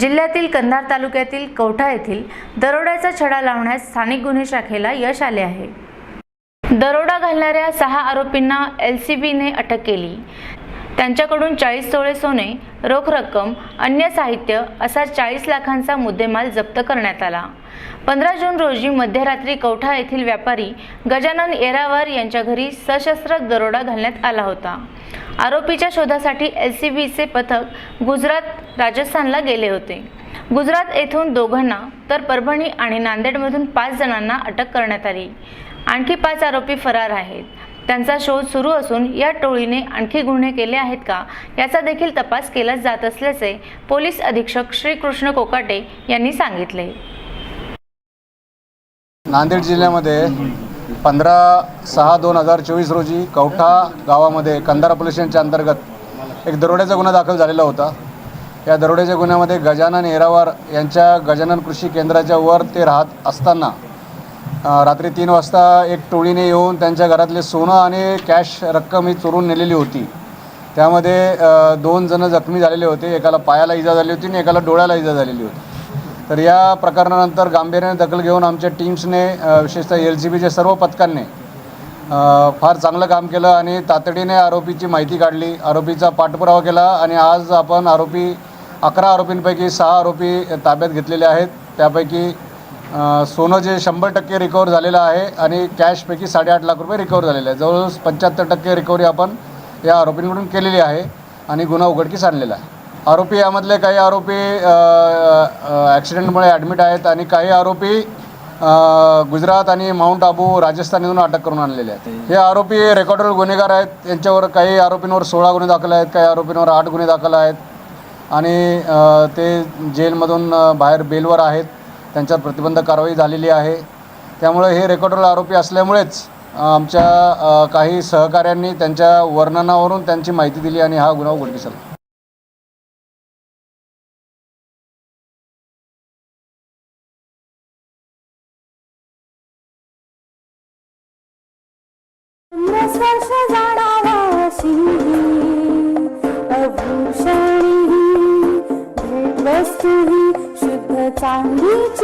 जिल्ह्यातील कंधार तालुक्यातील कवठा येथील दरोड्याचा छडा लावण्यास स्थानिक गुन्हे शाखेला यश आले आहे. दरोडा घालणाऱ्या सहा आरोपींना एल सी बीने अटक केली. त्यांच्याकडून चाळीस तोळे सोने रोख रक्कम अन्य साहित्य असा चाळीस लाखांचा मुद्देमाल जप्त करण्यात आला. पंधरा जून रोजी मध्यरात्री कवठा येथील व्यापारी गजानन येरावार यांच्या घरी सशस्त्र दरोडा घालण्यात आला होता. आरोपीच्या शोधासाठी एल सी बीचे पथक गुजरात राजस्थानला गेले होते. गुजरात येथून दोघांना तर परभणी आणि नांदेडमधून पाच जणांना अटक करण्यात आली. आणखी पाच आरोपी फरार आहेत. त्यांचा शोध सुरू असून या टोळीने आणखी गुन्हे केले आहेत का? याचा देखील तपास केला जात असल्याचे पोलीस अधीक्षक श्रीकृष्ण कोकाटे यांनी सांगितले. नांदेड जिल्ह्यामध्ये पंधरा सहा दोन हजार चोवीस रोजी कवठा गावामध्ये कंधारा पोलीस स्टेशनच्या अंतर्गत एक दरोड्याचा गुन्हा दाखल झालेला होता. या दरोड्याच्या गुन्ह्यामध्ये गजानन येरावार यांच्या गजानन कृषी केंद्राच्या वर ते राहत असताना रात्री तीन वाजता एक टोळीने येऊन त्यांच्या घरातले सोनं आणि कॅश रक्कम ही चोरून नेलेली होती. त्यामध्ये दोन जण जखमी झालेले होते. एकाला पायाला इजा झाली होती आणि एकाला डोळ्याला इजा झालेली होती. तर या प्रकरणानंतर गांभीर्याने दखल घेऊन आमच्या टीम्सने विशेषतः एल सी बीच्या सर्व पथकांनी फार चांगलं काम केलं आणि तातडीने आरोपीची माहिती काढली. आरोपीचा पाठपुरावा केला आणि आज आपण आरोपी अकरा आरोपींपैकी सहा आरोपी ताब्यात घेतलेले आहेत. त्यापैकी सोनं जे शंभर टक्के रिकवर झालेलं आहे आणि कॅशपैकी साडेआठ लाख रुपये रिकवर झालेले आहे. जवळजवळ पंच्याहत्तर टक्के रिकव्हरी आपण या आरोपींकडून केलेली आहे आणि गुन्हा उघडकीस आणलेला आहे. आरोपी यामधले काही आरोपी ॲक्सिडेंटमुळे ॲडमिट आहेत आणि काही आरोपी गुजरात आणि माउंट आबू राजस्थानमधून अटक करून आणलेले आहेत. हे आरोपी रेकॉर्डर गुन्हेगार आहेत. यांच्यावर काही आरोपींवर सोळा गुन्हे दाखल आहेत काही आरोपींवर आठ गुन्हे दाखल आहेत. आणि ते जेलमधून बाहेर बेलवर आहेत. त्यांच्यावर प्रतिबंध कारवाई झालेली आहे. त्यामुळे हे रेकॉर्डर आरोपी असल्यामुळेच आमच्या काही सहकाऱ्यांनी त्यांच्या वर्णनावरून त्यांची माहिती दिली आणि हा गुन्हा उघडकीस आला. शुद्ध चांदीची